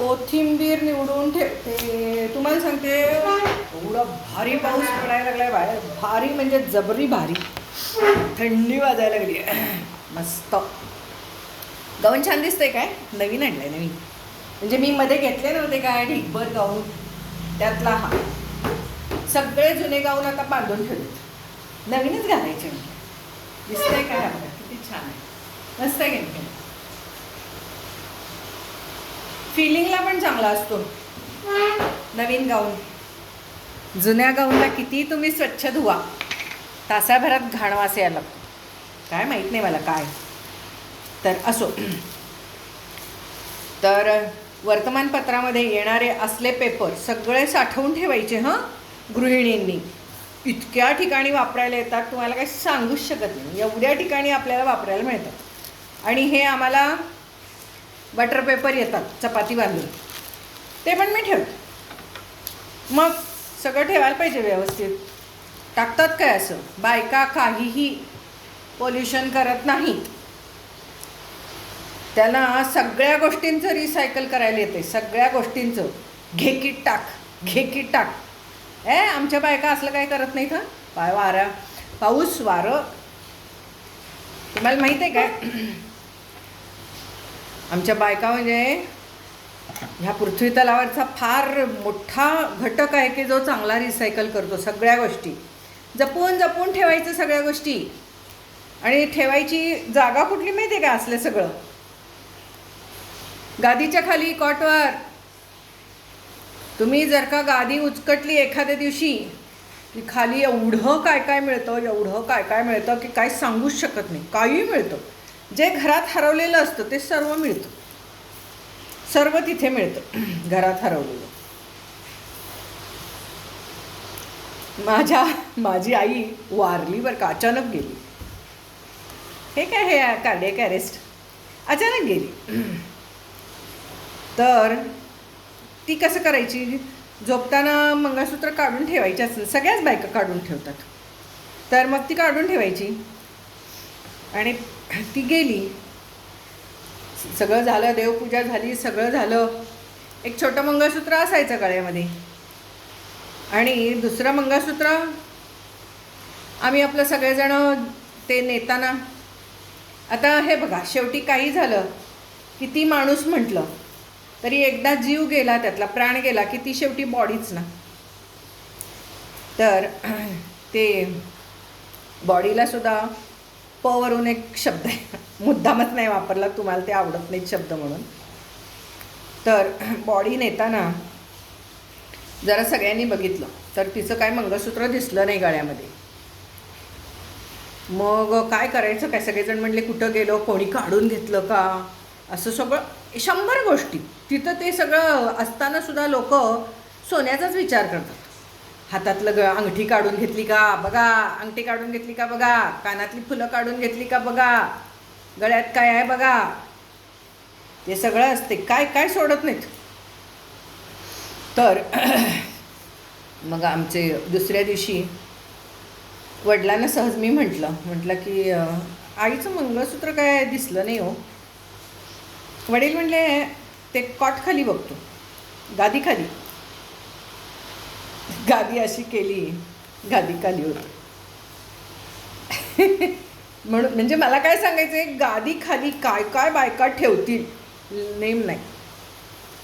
कोथिंबीर निवडून ठेवते. तुम्हाला सांगते एवढा भारी पाऊस पडायला लागलाय बाहेर. भारी म्हणजे जबरी भारी. थंडी वाजायला लागली. मस्त. गाऊन छान दिसतंय काय? नवीन आणलंय नवीन. म्हणजे मी मध्ये घेतले नव्हते काय ढिगभर गाऊन त्यातला हा. सगळे जुने गाऊन आता बांधून ठेवलेत. नवीनच घालायचे म्हणजे दिसतंय काय आपलं किती छान आहे. मस्त आहे फिलिंगला पण चांगला असतो. नवीन गाऊन. जुन्या गाऊनला किती तुम्ही स्वच्छ धुवा तासाभरात घाणवास यायला लागतो. काय माहीत नाही मला काय. तर असो. तर वर्तमानपत्रामध्ये येणारे असले पेपर सगळे साठवून ठेवायचे हां? गृहिणींनी. इतक्या ठिकाणी वापरायला येतात तुम्हाला काही सांगूच शकत नाही. एवढ्या ठिकाणी आपल्याला वापरायला मिळतात आणि हे आम्हाला बटर पेपर येतात चपाती बांधून. ते पण मी ठेवते. मग सगळं ठेवायला पाहिजे व्यवस्थित. टाकतात काय असं? बायका काहीही पोल्युशन करत नाहीत त्यांना सगळ्या गोष्टींचं रिसायकल करायला येते. सगळ्या गोष्टींचं. घे टाक घे टाक. ए आमच्या बायका असलं काय करत नाहीत हं? पाय वारा. पाऊस वारं. तुम्हाला माहीत आहे काय? आमच्या बायका म्हणजे ह्या पृथ्वी तलावरचा फार मोठा घटक आहे की जो चांगला रिसायकल करतो सगळ्या गोष्टी. जपून जपून ठेवायचं सगळ्या गोष्टी. आणि ठेवायची जागा कुठली माहिती आहे का असलं सगळं? गादीच्या खाली कॉटवर. तुम्ही जर का गादी उचकटली एखाद्या दिवशी की खाली एवढं काय काय मिळतं एवढं काय काय मिळतं की काय सांगूच शकत नाही काही मिळतं. जे घरात हरवलेलं असतं ते सर्व मिळतं. सर्व तिथे मिळतं. घरात हरवलेलं. माझ्या माझी आई वारली बरं का अचानक गेली. हे काय हे कार्डियक अरेस्ट? अचानक गेली. तर ती कसं करायची? झोपताना मंगळसूत्र काढून ठेवायची असं सगळ्याच बायका काढून ठेवतात. तर मग ती काढून ठेवायची. आणि ती गेली. सगळं झालं देवपूजा झाली सगळं झालं. एक छोटं मंगळसूत्र असायचं गळ्यामध्ये. आणि दुसरं मंगळसूत्र आम्ही आपलं सगळेजण ते नेताना. आता हे बघा शेवटी काही झालं की ती माणूस म्हटलं तरी एकदा जीव गेला त्यातला प्राण गेला की ती शेवटी बॉडीच ना. तर ते बॉडीला पवरून एक शब्द आहे. मुद्दामच नाही वापरला तुम्हाला ते आवडत नाहीत शब्द म्हणून. तर बॉडी नेताना जरा सगळ्यांनी बघितलं तर तिचं काय मंगळसूत्र दिसलं नाही गळ्यामध्ये. मग काय करायचं? काय सगळेजण म्हणले कुठं गेलो? कोणी काढून घेतलं का? असं सगळं शंभर गोष्टी. तिथं ते सगळं असतानासुद्धा लोक सोन्याचाच विचार करतात. हातातलं ग अंगठी काढून घेतली का? बघा अंगठी काढून घेतली का बघा? कानातली फुलं काढून घेतली का बघा? गळ्यात काय आहे बघा? ते सगळं असते. काय काय सोडत नाहीत? तर मग आमचे दुसऱ्या दिवशी वडिलांना सहज मी म्हटलं म्हटलं की आईचं मंगळसूत्र काय दिसलं नाही हो. वडील म्हणले ते कॉट खाली बघतो गादी खाली गादी अशी केली गादी खाली होती. म्हणून म्हणजे मला काय सांगायचं आहे गादी खाली काय काय बायका ठेवतील नेम नाही.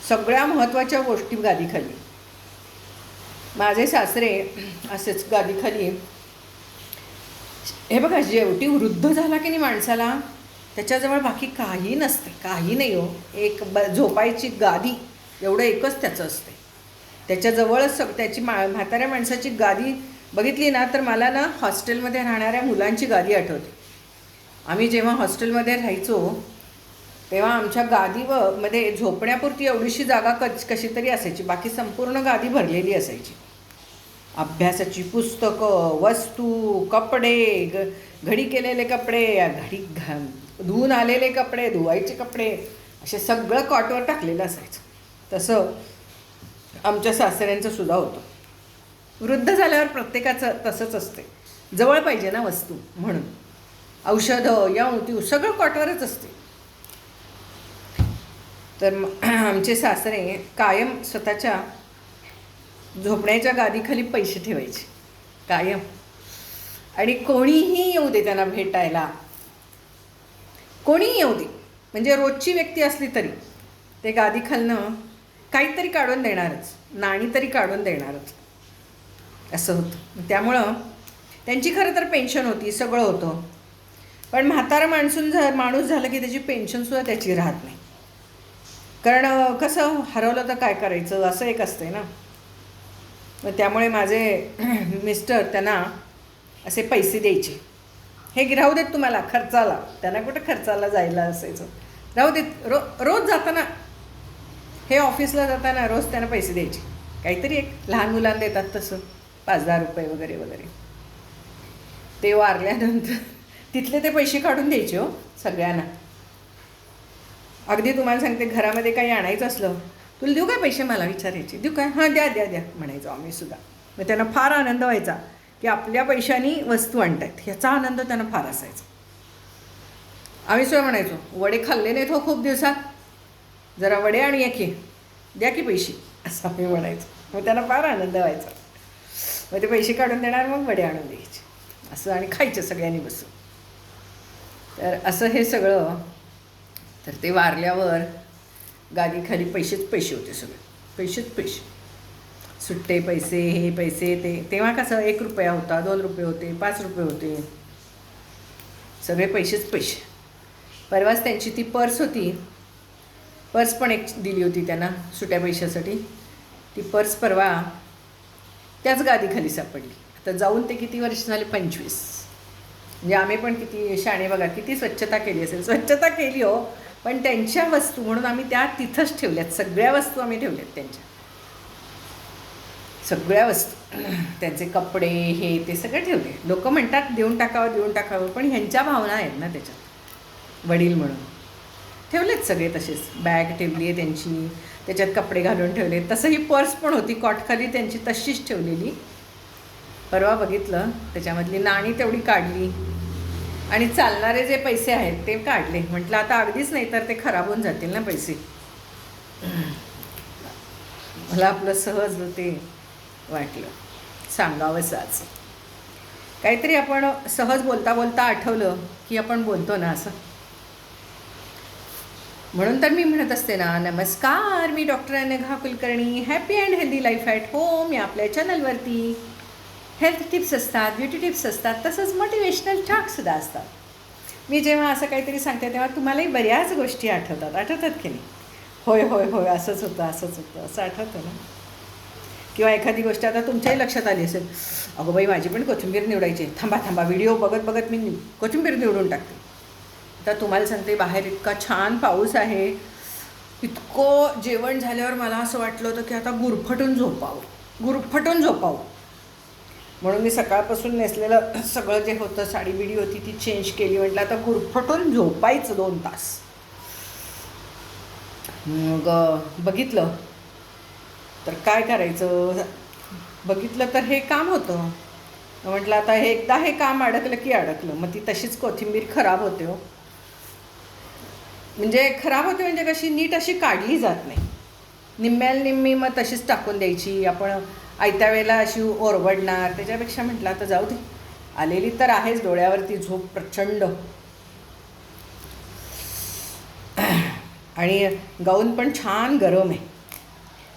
सगळ्या महत्त्वाच्या गोष्टी गादीखाली माझे सासरे असेच गादीखाली हे बघा जेवटी वृद्ध झाला की नाही माणसाला त्याच्याजवळ बाकी काही नसते काही नाही हो. एक ब झोपायची गादी एवढं एकच त्याचं असते त्याच्याजवळच सग त्याची मा म्हाताऱ्या माणसाची गादी बघितली ना तर मला ना हॉस्टेलमध्ये राहणाऱ्या मुलांची गादी आठवते. आम्ही जेव्हा हॉस्टेलमध्ये राहायचो तेव्हा आमच्या गादी व मध्ये झोपण्यापुरती एवढीशी जागा कच कशी तरी असायची. बाकी संपूर्ण गादी भरलेली असायची. अभ्यासाची पुस्तकं वस्तू कपडे ग घडी केलेले कपडे घडी घ धुवून आलेले कपडे धुवायचे कपडे असे सगळं कॉटवर टाकलेलं असायचं. तसं आमच्या सासऱ्यांचं सुद्धा होतं. वृद्ध झाल्यावर प्रत्येकाचं तसंच असते. जवळ पाहिजे ना वस्तू म्हणून. औषधं या तीव सगळं कॉटवरच असते. तर आमचे सासरे कायम स्वतःच्या झोपण्याच्या गादीखाली पैसे ठेवायचे. कायम. आणि कोणीही येऊ दे त्यांना भेटायला. कोणीही येऊ दे. म्हणजे रोजची व्यक्ती असली तरी. ते गादीखालनं काहीतरी काढून देणारच. नाणी तरी काढून देणारच. असं होतं. त्यामुळं त्यांची खरं तर पेन्शन होती सगळं होतं. पण म्हातारा माणसून झा माणूस झालं की त्याची पेन्शनसुद्धा त्याची राहत नाही. कारण कसं हरवलं तर काय करायचं? असं एक असतंय ना. मग त्यामुळे माझे मिस्टर त्यांना असे पैसे द्यायचे. हे राहू देत तुम्हाला खर्चाला. त्यांना कुठं खर्चाला जायला असायचं? राहू देत. रो रोज जाताना हे ऑफिसला जाताना रोज त्यांना पैसे द्यायचे. काहीतरी एक लहान मुलांना देतात तसं. पाच दहा रुपये वगैरे वगैरे. ते वारल्यानंतर तिथले ते पैसे काढून द्यायचे हो सगळ्यांना. अगदी तुम्हाला सांगते घरामध्ये काही आणायचं असलं तुला देऊ काय पैसे मला विचारायचे? देऊ काय? हां द्या द्या द्या म्हणायचो आम्ही सुद्धा. मग त्यांना फार आनंद व्हायचा की आपल्या पैशानी वस्तू आणतायत. ह्याचा आनंद त्यांना फार असायचा. आम्ही सुद्धा म्हणायचो वडे खाल्ले नाहीत हो खूप दिवसात. जरा वडे आणि या की. द्या की पैसे असं आम्ही म्हणायचो. मग त्यांना फार आनंद व्हायचा. मग ते पैसे काढून देणार मग वडे आणून द्यायचे. असं आणि खायचं सगळ्यांनी बसून. तर असं हे सगळं. तर ते वारल्यावर गादीखाली पैसेच पैसे होते सगळे. पैसेच पैसे. सुट्टे पैसे हे पैसे ते. तेव्हा कसं एक रुपया होता दोन रुपये होते पाच रुपये होते. सगळे पैसेच पैसे. परवाच त्यांची ती पर्स होती. पर्स पण एक दिली होती त्यांना सुट्या पैशासाठी. ती पर्स परवा त्याच गादीखाली सापडली. आता जाऊन ते किती वर्ष झाले? पंचवीस. म्हणजे आम्ही पण किती शाणे बघा किती स्वच्छता केली असेल. स्वच्छता केली हो पण त्यांच्या वस्तू म्हणून आम्ही त्या तिथंच ठेवल्यात. सगळ्या वस्तू आम्ही ठेवल्यात त्यांच्या. सगळ्या वस्तू. त्यांचे कपडे हे ते सगळं ठेवले. लोक म्हणतात देऊन टाकावं देऊन टाकावं. पण ह्यांच्या भावना आहेत ना त्याच्यात. वडील म्हणून. ठेवलेत सगळे तसेच. बॅग ठेवली आहे त्यांची त्याच्यात कपडे घालून ठेवले तसं ही पर्स पण होती कॉटखाली त्यांची तशीच ठेवलेली. परवा बघितलं त्याच्यामधली नाणी तेवढी काढली. आणि चालणारे जे पैसे आहेत ते काढले. म्हटलं आता अगदीच नाही तर ते खराब होऊन जातील ना पैसे. मला आपलं सहज ते वाटलं. सांगावंसं आज काहीतरी आपण सहज बोलता बोलता आठवलं की आपण बोलतो ना असं. म्हणून तर मी म्हणत असते ना नमस्कार मी doctor Anagha Kulkarni happy and healthy life at home या आपल्या चॅनलवरती हेल्थ टिप्स असतात ब्युटी टिप्स असतात तसंच मोटिवेशनल टॉकसुद्धा असतात. मी जेव्हा असं काहीतरी सांगते तेव्हा तुम्हालाही बऱ्याच गोष्टी आठवतात आठवतात की नाही? होय होय होय असंच होतं असंच होतं असं आठवतं ना? किंवा एखादी गोष्ट आता तुमच्याही लक्षात आली असेल अगो बाई माझी पण कोथिंबीर निवडायची थांबा थांबा व्हिडिओ बघत बघत मी कोथिंबीर निवडून टाकते. आता तुम्हाला सांगते बाहेर इतका छान पाऊस आहे. इतकं जेवण झाल्यावर मला असं वाटलं होतं की आता गुरफटून झोपावं. गुरफटून झोपावं. म्हणून मी सकाळपासून नेसलेलं सगळं जे होतं साडी बिडी होती ती चेंज केली. म्हटलं आता गुरफटून झोपायचं दोन तास. मग बघितलं. तर काय करायचं? बघितलं तर हे काम होतं. म्हटलं आता हे एकदा हे काम अडकलं की अडकलं. मग ती तशीच कोथिंबीर खराब होते हो. म्हणजे खराब होते म्हणजे कशी नीट अशी काढली जात नाही. निम्म्याला निम्मी मग तशीच टाकून द्यायची. आपण आयत्या वेळेला अशी ओरबडणार त्याच्यापेक्षा म्हटलं आता जाऊ दे. आलेली तर आहेच डोळ्यावरती झोप प्रचंड. आणि गाऊन पण छान गरम आहे.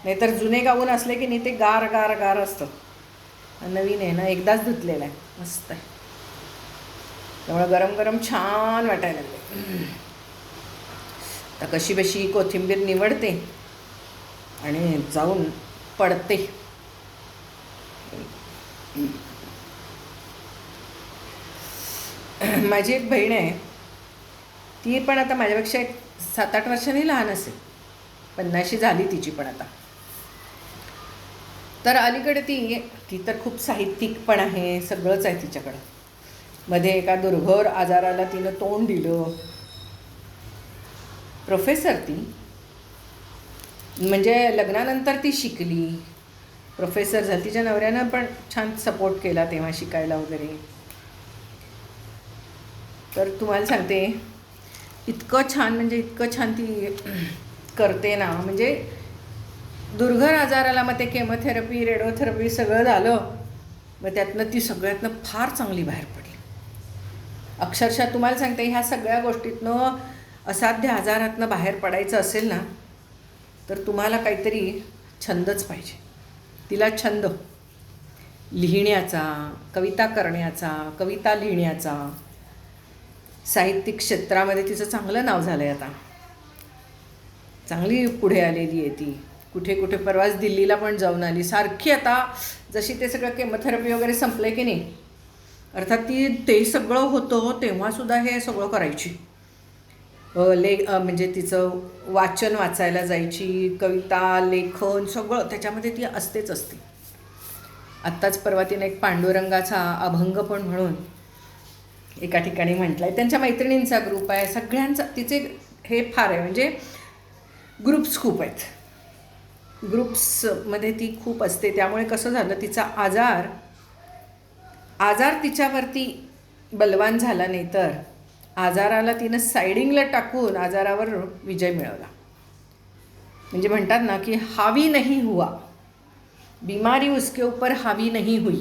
नाहीतर जुने गाऊन असले की नाही ते गार गार गार असतं. नवीन आहे ना एकदाच धुतलेलं आहे. मस्त आहे. त्यामुळं गरम गरम छान वाटायला लागले तर कशी बशी कोथिंबीर निवडते आणि जाऊन पडते. माझी एक बहीण आहे. ती पण आता माझ्यापेक्षा एक सात आठ वर्षांनी लहान असेल. पन्नाशी झाली तिची पण आता. तर अलीकडे ती ती तर खूप साहित्यिक पण आहे सगळंच आहे तिच्याकडं. मध्ये एका दुर्घर आजाराला तिनं तोंड दिलं. प्रोफेसर ती. म्हणजे लग्नानंतर ती शिकली. प्रोफेसर झाली. तिच्या नवऱ्यानं पण छान सपोर्ट केला तेव्हा शिकायला वगैरे. तर तुम्हाला सांगते इतकं छान म्हणजे इतकं छान ती करते ना. म्हणजे दुर्घर आजाराला मग ते केमोथेरपी रेडिओथेरपी सगळं झालं मग त्यातनं ती सगळ्यातनं फार चांगली बाहेर पडली. अक्षरशः तुम्हाला सांगते ह्या सगळ्या गोष्टीतनं असाध्य आजारातनं बाहेर पडायचं असेल ना तर तुम्हाला काहीतरी छंदच पाहिजे. तिला छंद. लिहिण्याचा कविता करण्याचा कविता लिहिण्याचा. साहित्यिक क्षेत्रामध्ये तिचं चांगलं नाव झालं आहे आता. चांगली पुढे आलेली आहे ती. कुठे कुठे परवाच दिल्लीला पण जाऊन आली. सारखी आता जशी ते सगळं केमोथेरपी वगैरे संपलं की नाही अर्थात ती ते सगळं होतं तेव्हासुद्धा हे सगळं करायची. ले म्हणजे तिचं वाचन वाचायला जायची कविता लेखन सगळं त्याच्यामध्ये ती असतेच असते. आत्ताच परवा तिने एक पांडुरंगाचा अभंग पण म्हणून एका ठिकाणी म्हटलं आहे त्यांच्या मैत्रिणींचा ग्रुप आहे. सगळ्यांचा तिचे हे फार आहे. म्हणजे ग्रुप्स खूप आहेत. ग्रुप्समध्ये ती खूप असते. त्यामुळे कसं झालं तिचा आजार आजार तिच्यावरती बलवान झाला नाही तर आजाराला तिनं सायडिंगला टाकून आजारावर विजय मिळवला. म्हणजे म्हणतात ना की हावी नाही हुआ. बिमारी उसके ऊपर हावी नाही हुई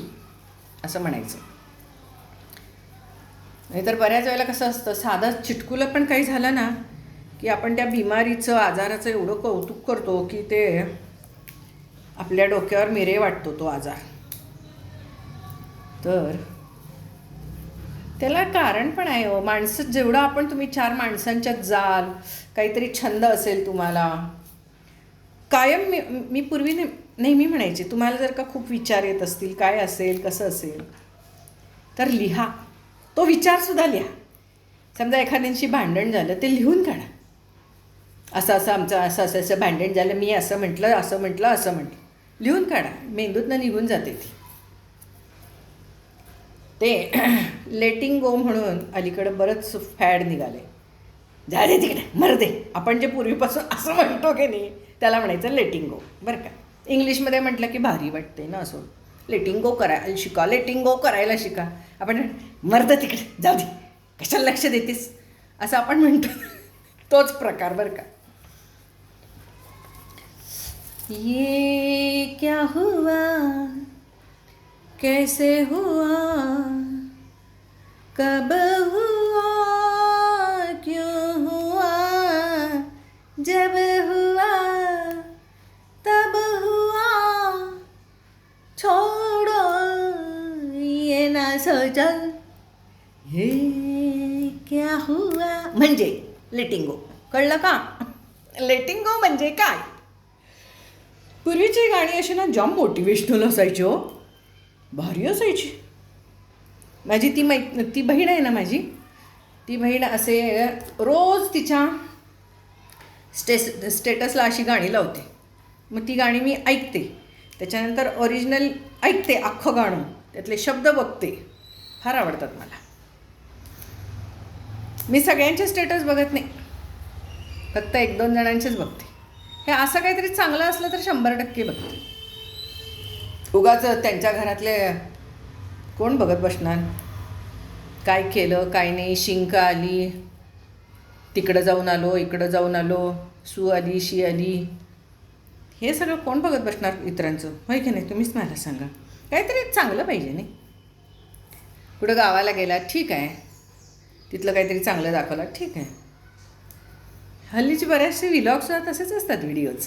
असं म्हणायचं. नाहीतर बऱ्याच वेळेला कसं असतं साधं चिटकुलं पण काही झालं ना की आपण त्या बिमारीचं आजाराचं एवढं कौतुक करतो की ते आपल्या डोक्यावर मिरे वाटतो तो आजार. तर त्याला कारण पण आहे हो. माणसं जेवढं आपण तुम्ही चार माणसांच्यात जाल काहीतरी छंद असेल तुम्हाला. कायम मी मी पूर्वी ने नेहमी म्हणायचे तुम्हाला जर का खूप विचार येत असतील काय असेल कसं असेल तर लिहा. तो विचारसुद्धा लिहा. समजा एखाद्यांशी भांडण झालं ते लिहून काढा. असं असं आमचं असं असं असं भांडण झालं मी असं म्हटलं असं म्हटलं असं म्हटलं. लिहून काढा. मेंदूतनं निघून जाते ती. ते लेटिंग गो म्हणून अलीकडं बरंच फॅड निघाले. झाले तिकडे मर दे. आपण जे पूर्वीपासून असं म्हणतो की नाही त्याला म्हणायचं लेटिंग गो बरं का? इंग्लिशमध्ये म्हटलं की भारी वाटते ना असं. लेटिंग गो करायला शिका लेटिंग गो करायला शिका. आपण मर्द तिकडे जाऊ दे. कशाला लक्ष देतेस? असं आपण म्हणतो. तोच प्रकार बरं का? ये क्या हुआ? कैसे हुआ? कब हुआ? क्यों हुआ? जब हुआ तब हुआ। छोड़ो ये ना सोचो। हे क्या हुआ? म्हणजे लेटिंगो कळलं का? लेटिंगो म्हणजे काय? पूर्वीची गाणी अशी ना जाम मोटिवेशनल असायची हो. भारी असायची. माझी ती मै ती बहीण आहे ना माझी ती बहीण असे रोज तिच्या स्टेस स्टेटसला अशी गाणी लावते. मग ती गाणी मी ऐकते. त्याच्यानंतर ओरिजिनल ऐकते अख्खं गाणं. त्यातले शब्द बघते. फार आवडतात मला. मी सगळ्यांचे स्टेटस बघत नाही. फक्त एक दोन जणांचेच बघते. हे असं काहीतरी चांगलं असलं तर शंभर टक्के बघते. उगाच त्यांच्या घरातले कोण बघत बसणार? काय केलं काय नाही शिंक आली तिकडं जाऊन आलो इकडं जाऊन आलो सू आली शी आली. हे सगळं कोण बघत बसणार इतरांचं? होय की नाही? तुम्हीच मला सांगा. काहीतरी चांगलं पाहिजे नाही? कुठं गावाला गेला ठीक आहे. तिथलं काहीतरी चांगलं दाखवलं ठीक आहे. हल्लीचे बऱ्याचशे विलॉग्स तसेच असतात व्हिडिओज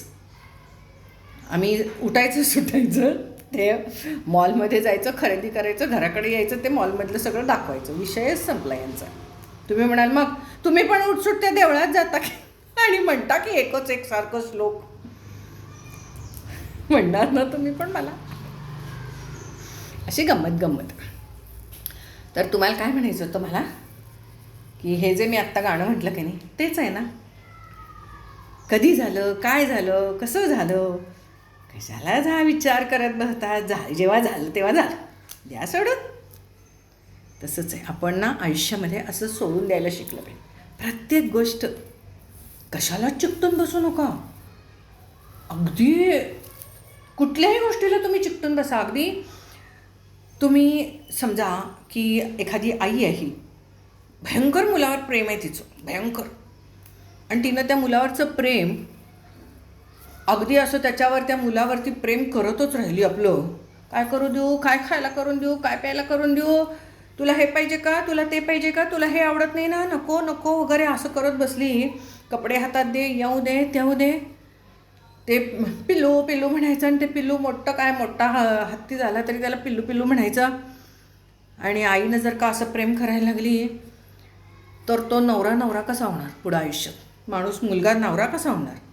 आम्ही उठायचं सुटायचं. ते मॉलमध्ये जायचं खरेदी करायचं घराकडे यायचं ते मॉलमधलं सगळं दाखवायचं. विषयच संपला यांचा. तुम्ही म्हणाल मग तुम्ही पण उठसूट त्या देवळात जाता की? आणि म्हणता की एकच एकसारखं श्लोक. म्हणणार ना तुम्ही पण मला. अशी गंमत गंमत. तर तुम्हाला काय म्हणायचं होतं मला? की हे जे मी आत्ता गाणं म्हटलं की नाही तेच आहे ना? कधी झालं काय झालं कसं झालं? कशाला जा विचार करत बसता झा जेव्हा झालं तेव्हा झालं. द्या सोडून. तसंच आहे. आपण ना आयुष्यामध्ये असं सोडून द्यायला शिकलं पाहिजे. प्रत्येक गोष्ट कशाला चिकटून बसू नका. अगदी कुठल्याही गोष्टीला तुम्ही चिकटून बसा. अगदी तुम्ही समजा की एखादी आई आहे. भयंकर मुलावर प्रेम आहे तिचं. भयंकर. आणि तिनं त्या मुलावरचं प्रेम अगदी असं त्याच्यावर त्या मुलावरती प्रेम करतच राहिली आपलं. काय करू देऊ? काय खायला करून देऊ? काय प्यायला करून देऊ? तुला हे पाहिजे का? तुला ते पाहिजे का? तुला हे आवडत नाही ना? नको नको वगैरे असं करत बसली. कपडे हातात दे येऊ दे तेऊ दे. ते पिल्लू पिल्लू म्हणायचं आणि ते पिल्लू मोठं काय मोठा ह- हत्ती झाला तरी त्याला पिल्लू पिल्लू म्हणायचं. आणि आईनं जर का असं प्रेम करायला लागली तर तो नवरा नवरा कसा होणार पुढं आयुष्यात? माणूस मुलगा नवरा कसा होणार?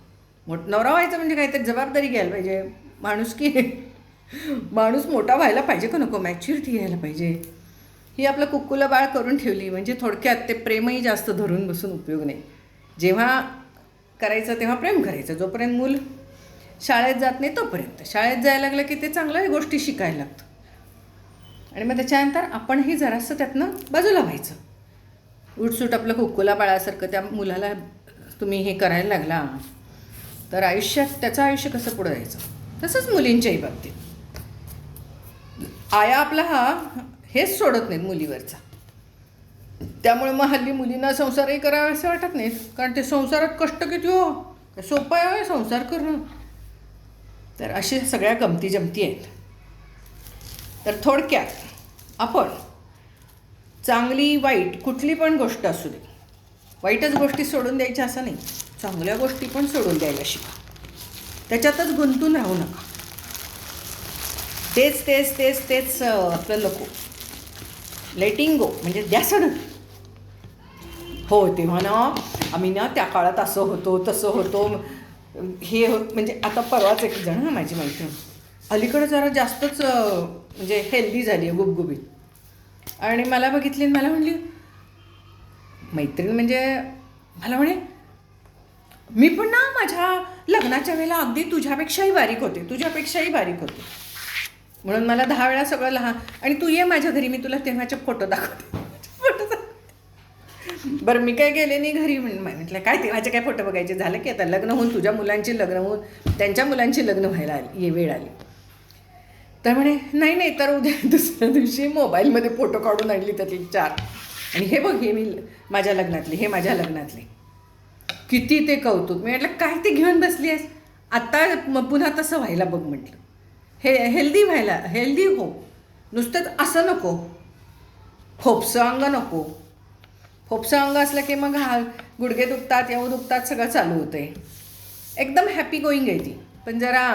मोठ नवरा व्हायचं म्हणजे काहीतरी जबाबदारी घ्यायला पाहिजे. माणूस की माणूस मोठा व्हायला पाहिजे का नको? मॅच्युरिटी घ्यायला पाहिजे. ही आपलं कुक्कुला बाळ करून ठेवली म्हणजे थोडक्यात ते प्रेमही जास्त धरून बसून उपयोग नाही. जेव्हा करायचं तेव्हा प्रेम करायचं. जोपर्यंत मूल शाळेत जात नाही तोपर्यंत. शाळेत जायला लागलं की ते चांगल्या गोष्टी शिकायला लागतं. आणि मग त्याच्यानंतर आपणही जरासं त्यातनं बाजूला व्हायचं. उठसूट आपलं कुक्कुला बाळासारखं त्या मुलाला तुम्ही हे करायला लागला. तर आयुष्यात त्याचं आयुष्य कसं पुढं जायचं तसंच मुलींच्याही बाबतीत. आया आपला हा हेच सोडत नाहीत मुलीवरचा. त्यामुळे मग हल्ली मुलींना संसारही करावे असं वाटत नाहीत. कारण ते संसारात कष्ट किती हो? काय सोपं आहे संसार करणं. तर अशा सगळ्या गमती जमती आहेत. तर थोडक्यात आपण चांगली वाईट कुठली पण गोष्ट असू दे. वाईटच गोष्टी सोडून द्यायच्या असं नाही. चांगल्या गोष्टी पण सोडून द्यायला शिका. त्याच्यातच गुंतून राहू नका. तेच तेच तेच तेच आपलं नको. लेटिंग गो म्हणजे द्या सोडून. हो तेव्हा ना आम्ही ना त्या काळात असं होतो तसं होतो. हे हो म्हणजे आता परवाच एक जण हा माझी मैत्रीण. अलीकडं जरा जास्तच म्हणजे हेल्दी झाली आहे गुबगुबीत. आणि मला बघितली मला म्हणली मैत्रीण म्हणजे मला म्हणे मी पण ना माझ्या लग्नाच्या वेळेला अगदी तुझ्यापेक्षाही बारीक होते तुझ्यापेक्षाही बारीक होते. म्हणून मला दहा वेळा सगळं लहान आणि तू ये माझ्या घरी मी तुला तेव्हाचे फोटो दाखवते. फोटो दाखवते. बरं मी काय गेले नाही घरी? म्हटलं काय तेव्हाचे काय फोटो बघायचे? झालं की आता लग्न होऊन तुझ्या मुलांची लग्न होऊन त्यांच्या मुलांची लग्न व्हायला आली ये वेळ आली. तर म्हणे नाही नाही तर उद्या दुसऱ्या दिवशी मोबाईलमध्ये फोटो काढून आणली त्यातली चार. आणि हे बघ हे मी माझ्या लग्नातले हे माझ्या लग्नातले. किती ते कौतुक. मी म्हटलं काय ते घेऊन बसली आहेस आत्ता मग पुन्हा तसं व्हायला बघ म्हटलं. हे हेल्दी व्हायला हेल्दी हो. नुसतंच असं नको. फोपसं अंग नको. फोपसं अंग असलं की मग हा गुडघे दुखतात येऊ दुखतात सगळं चालू होतं आहे एकदम हॅपी गोईंग आहे ती. पण जरा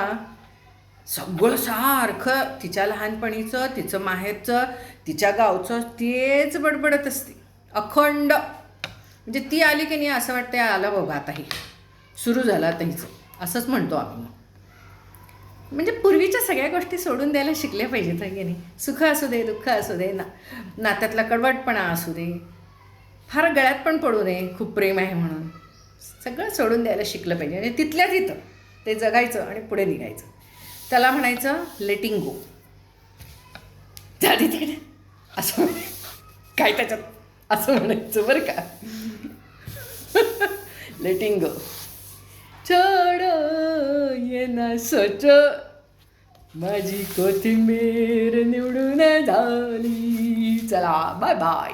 सगळं सारखं तिच्या लहानपणीचं तिचं माहेरचं तिच्या गावचं तेच बडबडत असते. अखंड. म्हणजे ती आली की नाही असं वाटतं आलं बघा आता हे सुरू झाला आता हिचं. असंच म्हणतो आम्ही म्हणजे पूर्वीच्या सगळ्या गोष्टी सोडून द्यायला शिकल्या पाहिजेत की नाही? सुख असू दे दुःख असू दे ना नात्यातला कडवटपणा असू दे. फार गळ्यात पण पडू नये खूप प्रेम आहे म्हणून. सगळं सोडून द्यायला शिकलं पाहिजे. आणि तिथल्या तिथं ते जगायचं आणि पुढे निघायचं. त्याला म्हणायचं लेटिंग गो झाली तिकडे असं म्हणे. काय त्याच्यात? असं म्हणायचं बरं का. लेटिंग गो छोड येना सच माझी कोथिंबीर निवडून झाली. चला बाय बाय